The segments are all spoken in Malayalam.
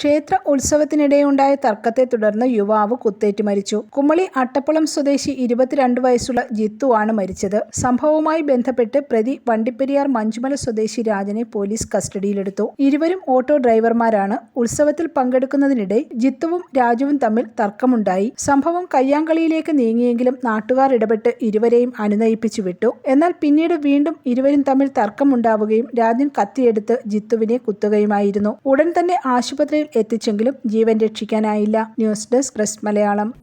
ക്ഷേത്ര ഉത്സവത്തിനിടെയുണ്ടായ തർക്കത്തെ തുടർന്ന് യുവാവ് കുത്തേറ്റ് മരിച്ചു. കുമളി അട്ടപ്പുളം സ്വദേശി ഇരുപത്തിരണ്ട് വയസ്സുള്ള ജിത്തുവാണ് മരിച്ചത്. സംഭവവുമായി ബന്ധപ്പെട്ട് പ്രതി വണ്ടിപ്പെരിയാർ മഞ്ചുമല സ്വദേശി രാജനെ പോലീസ് കസ്റ്റഡിയിലെടുത്തു. ഇരുവരും ഓട്ടോ ഡ്രൈവർമാരാണ്. ഉത്സവത്തിൽ പങ്കെടുക്കുന്നതിനിടെ ജിത്തുവും രാജുവും തമ്മിൽ തർക്കമുണ്ടായി. സംഭവം കയ്യാങ്കളിയിലേക്ക് നീങ്ങിയെങ്കിലും നാട്ടുകാർ ഇടപെട്ട് ഇരുവരെയും അനുനയിപ്പിച്ചു വിട്ടു. എന്നാൽ പിന്നീട് വീണ്ടും ഇരുവരും തമ്മിൽ തർക്കമുണ്ടാവുകയും രാജൻ കത്തിയെടുത്ത് ജിത്തുവിനെ കുത്തുകയുമായിരുന്നു. ഉടൻ തന്നെ ആശുപത്രിയിൽ എത്തിച്ചെങ്കിലും ജീവൻ രക്ഷിക്കാനായില്ല. News desk press Malayalam.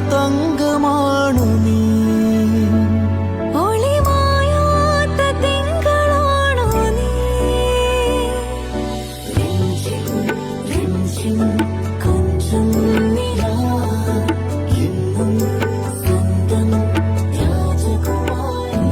തങ്കമാണു നീ. ഒളിമായാത്ത തിങ്കളാണോ